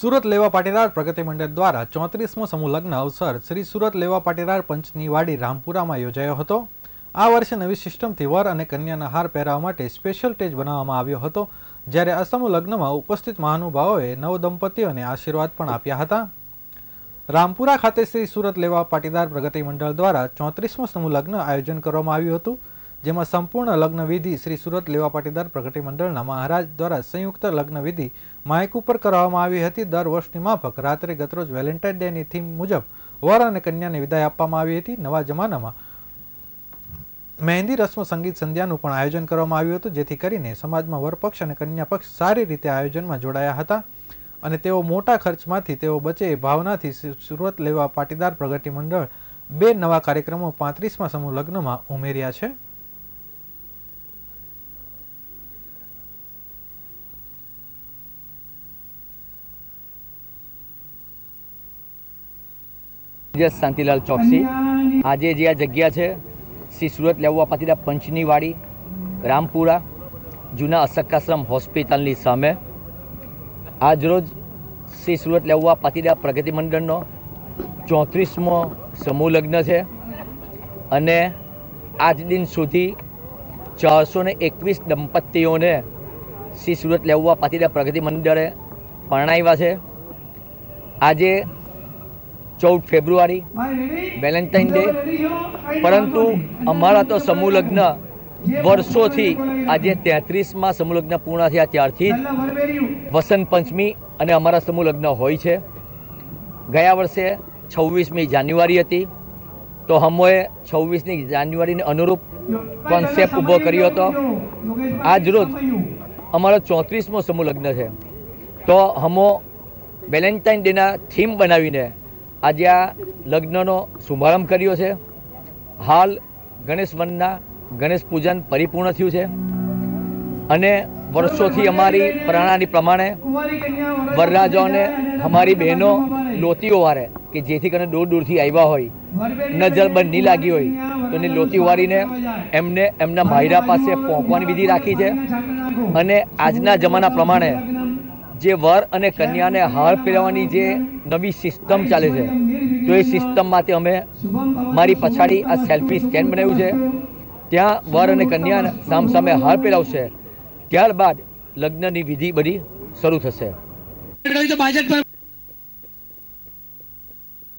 સુરત લેવા પાટીદાર પ્રગતિ મંડળ દ્વારા ચોત્રીસમો સમૂહ લગ્ન અવસર શ્રી સુરત લેવા પાટીદાર પંચની વાડી રામપુરામાં યોજાયો હતો. આ વર્ષે નવી સિસ્ટમથી વર અને કન્યાના હાર પહેરાવવા માટે સ્પેશિયલ સ્ટેજ બનાવવામાં આવ્યો હતો. જ્યારે આ સમૂહ લગ્નમાં ઉપસ્થિત મહાનુભાવોએ નવ દંપતીઓને આશીર્વાદ પણ આપ્યા હતા. રામપુરા ખાતે શ્રી સુરત લેવા પાટીદાર પ્રગતિ મંડળ દ્વારા ચોત્રીસમો સમૂહ લગ્ન આયોજન કરવામાં આવ્યું હતું. જેમાં સંપૂર્ણ લગ્ન વિધિ શ્રી સુરત લેવા પાટીદાર પ્રગતિ મંડળના મહારાજ દ્વારા સંયુક્ત લગ્ન વિધિ માઇક ઉપર કરવામાં આવી હતી. દર વર્ષની માફક રાત્રે ગતરોજ વેલેન્ટાઇન ડેની થીમ મુજબ વર અને કન્યાને વિદાય આપવામાં આવી હતી. નવા જમાનામાં મહેંદી, રસ્મ, સંગીત સંધ્યાનું પણ આયોજન કરવામાં આવ્યું હતું, જેથી કરીને સમાજમાં વરપક્ષ અને કન્યા પક્ષ સારી રીતે આયોજનમાં જોડાયા હતા અને તેઓ મોટા ખર્ચમાંથી તેઓ બચે ભાવનાથી સુરત લેવા પાટીદાર પ્રગતિ મંડળ બે નવા કાર્યક્રમો પાંત્રીસમાં સમૂહ લગ્નમાં ઉમેર્યા છે. જસ શાંતિલાલ ચોકસી. આજે જે આ જગ્યા છે શ્રી સુરત લેવા પાટીદાર પંચની વાડી રામપુરા જૂના અશક્કાશ્રમ હોસ્પિટલની સામે. આજરોજ શ્રી સુરત લેવા પાટીદાર પ્રગતિ મંડળનો ચોત્રીસમો સમૂહ લગ્ન છે અને આજ દિન સુધી ચારસો ને એકવીસ દંપતીઓને શ્રી સુરત લેવા પાટીદાર પ્રગતિ મંડળે પરણાવ્યા છે. આજે ચૌદ ફેબ્રુઆરી વેલેન્ટાઇન ડે. પરંતુ અમારા તો સમૂહ લગ્ન વર્ષોથી આજે તેત્રીસમાં સમૂહ લગ્ન પૂર્ણ થયા ત્યારથી જ વસંત પંચમી અને અમારા સમૂહ લગ્ન હોય છે. ગયા વર્ષે છવ્વીસમી જાન્યુઆરી હતી. તો હમોએ છવ્વીસમી જાન્યુઆરીને અનુરૂપ કોન્સેપ્ટ ઊભો કર્યો હતો. આજ રોજ અમારો ચોત્રીસમો સમૂહ લગ્ન છે. તો હમો વેલેન્ટાઇન ડેના થીમ બનાવીને આજે આ લગ્નનો શુભારંભ કર્યો છે. હાલ ગણેશ વનના ગણેશ પૂજન પરિપૂર્ણ થયું છે. અને વર્ષોથી અમારી પ્રણાલી પ્રમાણે વરરાજાઓને અમારી બહેનો લોતીઓ વારે કે જેથી કરીને દૂર દૂરથી આવ્યા હોય. નજર બંધ નહીં લાગી હોય તો એની લોતી વારીને એમને એમના માયરા પાસે પહોંચવાની વિધિ રાખી છે. અને આજના જમાના પ્રમાણે જે વર અને કન્યાને હાર પહેરવાની જે નવી સિસ્ટમ ચાલે છે. તો એ સિસ્ટમમાંથી અમે મારી પછાડી આ સેલ્ફી સ્ટેન્ડ બનાવ્યું છે. ત્યાં વર અને કન્યા સામ સામે હાર પહેરાવશે ત્યારબાદ લગ્નની વિધિ બધી શરૂ થશે.